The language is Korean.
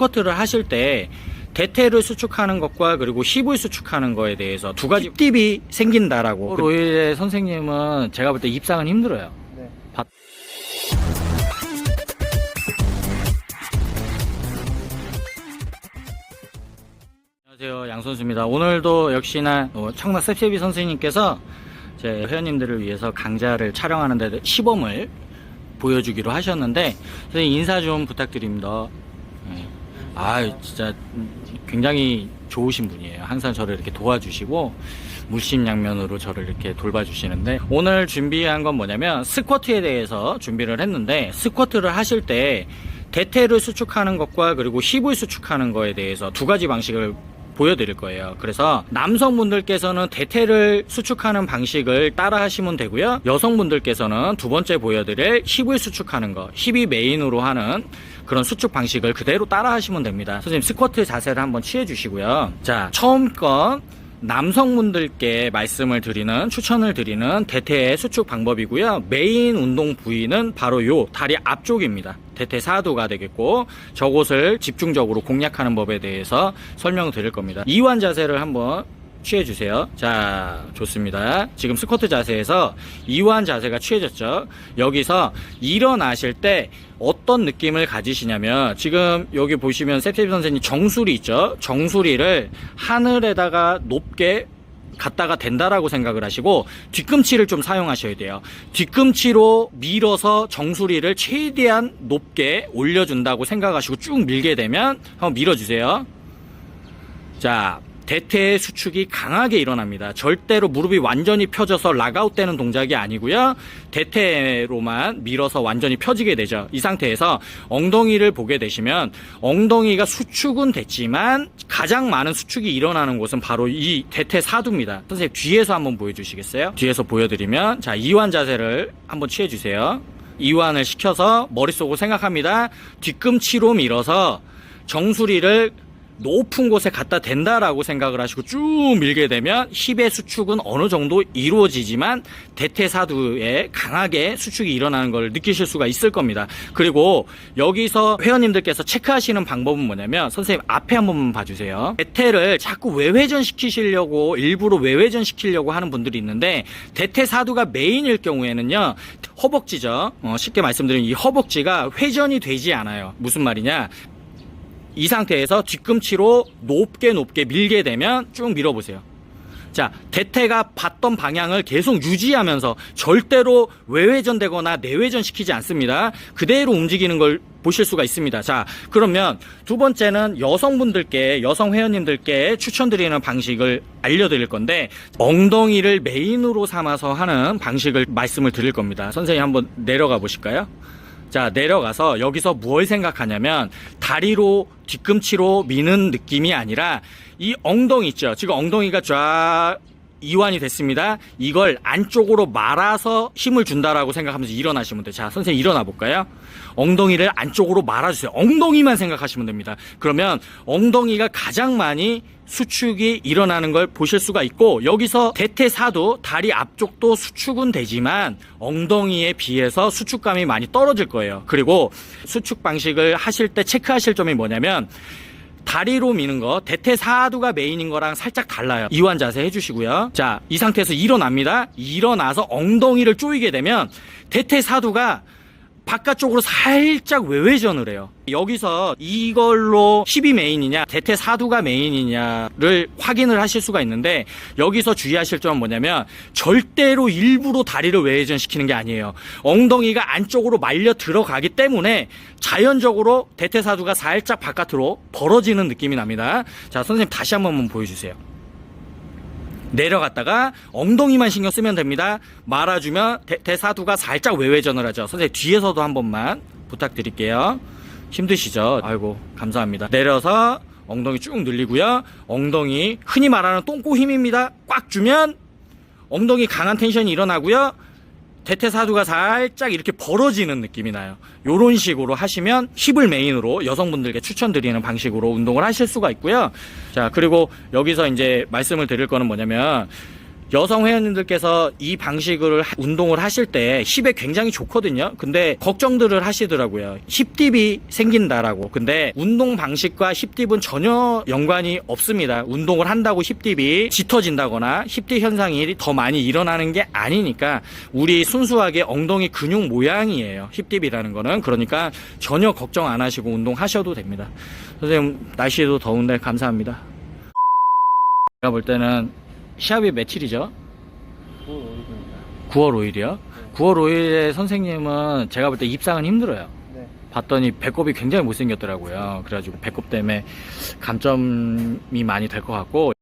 스쿼트를 하실 때 대퇴를 수축하는 것과 그리고 힙을 수축하는 거에 대해서 두 가지 팁이 생긴다라고 로일의 선생님은 제가 볼 때 입상은 힘들어요. 네. 바- 안녕하세요 양선수입니다. 오늘도 역시나 어, 청라 셉셉이 선생님께서 제 회원님들을 위해서 강좌를 촬영하는 데 시범을 보여주기로 하셨는데 선생님 인사 좀 부탁드립니다. 네. 아 진짜 굉장히 좋으신 분이에요. 항상 저를 이렇게 도와주시고 물심양면으로 저를 이렇게 돌봐주시는데 오늘 준비한 건 뭐냐면 스쿼트에 대해서 준비를 했는데 스쿼트를 하실 때 대퇴를 수축하는 것과 그리고 힙을 수축하는 거에 대해서 두 가지 방식을 보여드릴 거예요. 그래서 남성분들께서는 대퇴를 수축하는 방식을 따라 하시면 되고요. 여성분들께서는 두 번째 보여드릴 힙을 수축하는 거, 힙이 메인으로 하는 그런 수축 방식을 그대로 따라 하시면 됩니다. 선생님 스쿼트 자세를 한번 취해 주시고요. 자, 처음 건 남성분들께 말씀을 드리는 추천을 드리는 대퇴의 수축 방법이고요. 메인 운동 부위는 바로 요 다리 앞쪽입니다. 대퇴 사두가 되겠고 저곳을 집중적으로 공략하는 법에 대해서 설명을 드릴 겁니다. 이완 자세를 한번 취해 주세요. 자, 좋습니다. 지금 스쿼트 자세에서 이완 자세가 취해졌죠. 여기서 일어나실 때 어떤 느낌을 가지시냐면 지금 여기 보시면 셉셉 선생님 정수리 있죠. 정수리를 하늘에다가 높게 갖다가 된다라고 생각을 하시고 뒤꿈치를 좀 사용하셔야 돼요. 뒤꿈치로 밀어서 정수리를 최대한 높게 올려준다고 생각하시고 쭉 밀게 되면 한번 밀어주세요. 자, 대퇴의 수축이 강하게 일어납니다. 절대로 무릎이 완전히 펴져서 락아웃 되는 동작이 아니고요. 대퇴로만 밀어서 완전히 펴지게 되죠. 이 상태에서 엉덩이를 보게 되시면 엉덩이가 수축은 됐지만 가장 많은 수축이 일어나는 곳은 바로 이 대퇴 사두입니다. 선생님 뒤에서 한번 보여주시겠어요? 뒤에서 보여드리면 자 이완 자세를 한번 취해주세요. 이완을 시켜서 머릿속으로 생각합니다. 뒤꿈치로 밀어서 정수리를 높은 곳에 갖다 댄다라고 생각을 하시고 쭉 밀게 되면 힙의 수축은 어느 정도 이루어지지만 대퇴사두에 강하게 수축이 일어나는 걸 느끼실 수가 있을 겁니다. 그리고 여기서 회원님들께서 체크하시는 방법은 뭐냐면 선생님 앞에 한 번만 봐주세요. 대퇴를 자꾸 외회전 시키시려고 일부러 외회전 시키려고 하는 분들이 있는데 대퇴사두가 메인일 경우에는요 허벅지죠. 어, 쉽게 말씀드리면 이 허벅지가 회전이 되지 않아요. 무슨 말이냐? 이 상태에서 뒤꿈치로 높게 높게 밀게 되면 쭉 밀어보세요. 자, 대퇴가 봤던 방향을 계속 유지하면서 절대로 외회전되거나 내회전 시키지 않습니다. 그대로 움직이는 걸 보실 수가 있습니다. 자, 그러면 두 번째는 여성분들께, 여성 회원님들께 추천드리는 방식을 알려드릴 건데, 엉덩이를 메인으로 삼아서 하는 방식을 말씀을 드릴 겁니다. 선생님 한번 내려가 보실까요? 자, 내려가서 여기서 뭘 생각하냐면 다리로 뒤꿈치로 미는 느낌이 아니라 이 엉덩이 있죠. 지금 엉덩이가 쫙 이완이 됐습니다. 이걸 안쪽으로 말아서 힘을 준다라고 생각하면서 일어나시면 돼요. 자, 선생님 일어나 볼까요? 엉덩이를 안쪽으로 말아주세요. 엉덩이만 생각하시면 됩니다. 그러면 엉덩이가 가장 많이 수축이 일어나는 걸 보실 수가 있고 여기서 대퇴사도 다리 앞쪽도 수축은 되지만 엉덩이에 비해서 수축감이 많이 떨어질 거예요. 그리고 수축 방식을 하실 때 체크하실 점이 뭐냐면 다리로 미는 거 대퇴사두가 메인인 거랑 살짝 달라요. 이완 자세 해주시고요. 자, 이 상태에서 일어납니다. 일어나서 엉덩이를 조이게 되면 대퇴사두가 바깥쪽으로 살짝 외회전을 해요. 여기서 이걸로 10이 메인이냐, 대퇴 사두가 메인이냐를 확인을 하실 수가 있는데 여기서 주의하실 점은 뭐냐면 절대로 일부러 다리를 외회전 시키는 게 아니에요. 엉덩이가 안쪽으로 말려 들어가기 때문에 자연적으로 대퇴 사두가 살짝 바깥으로 벌어지는 느낌이 납니다. 자, 선생님 다시 한 번만 보여주세요. 내려갔다가 엉덩이만 신경 쓰면 됩니다. 말아주면 대, 대사두가 살짝 외회전을 하죠. 선생님 뒤에서도 한 번만 부탁드릴게요. 힘드시죠? 아이고 감사합니다. 내려서 엉덩이 쭉 늘리고요. 엉덩이 흔히 말하는 똥꼬 힘입니다. 꽉 주면 엉덩이 강한 텐션이 일어나고요. 대퇴사두가 살짝 이렇게 벌어지는 느낌이 나요. 요런 식으로 하시면 힙을 메인으로 여성분들께 추천드리는 방식으로 운동을 하실 수가 있고요. 자, 그리고 여기서 이제 말씀을 드릴 거는 뭐냐면 여성 회원님들께서 이 방식을 하- 운동을 하실 때 힙에 굉장히 좋거든요. 근데 걱정들을 하시더라고요. 힙딥이 생긴다라고. 근데 운동 방식과 힙딥은 전혀 연관이 없습니다. 운동을 한다고 힙딥이 짙어진다거나 힙딥 현상이 더 많이 일어나는 게 아니니까 우리 순수하게 엉덩이 근육 모양이에요. 힙딥이라는 거는. 그러니까 전혀 걱정 안 하시고 운동하셔도 됩니다. 선생님 날씨도 더운데 감사합니다. 제가 볼 때는 시합이 며칠이죠? 9월 5일이요? 9월 5일에 선생님은 제가 볼 때 입상은 힘들어요. 네. 봤더니 배꼽이 굉장히 못생겼더라고요. 그래가지고 배꼽 때문에 감점이 많이 될 것 같고